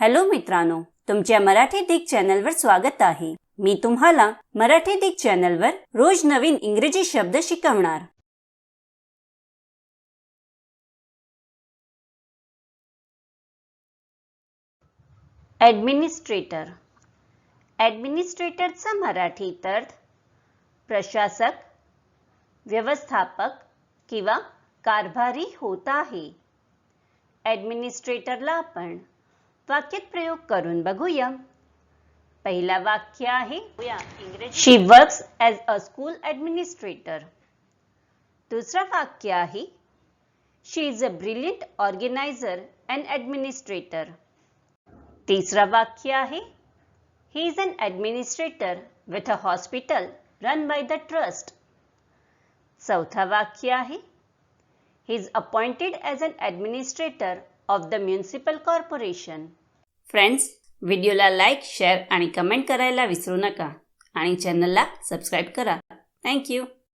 Hello मित्रांनो तुमच्या मराठी दिग चॅनलवर स्वागत आहे. मी तुम्हाला मराठी दिग चॅनलवर रोज नवीन इंग्रजी शब्द शिकवणार. ॲडमिनिस्ट्रेटर ॲडमिनिस्ट्रेटरचा मराठी अर्थ प्रशासक व्यवस्थापक किंवा कारभारी होत आहे. ॲडमिनिस्ट्रेटरला आपण वाक्यात प्रयोग करून बघूया. पहिला वाक्य आहे she works as a school administrator दुसरा वाक्य आहे she is a brilliant organiser and administrator तिसरा वाक्य आहे he is an administrator with a hospital run by the trust चौथा वाक्य आहे he is appointed as an administrator of the municipal corporation friends व्हिडिओला लाईक शेअर आणि comment करायला विसरू नका. आणि चॅनलला सबस्क्राईब करा. थँक्यू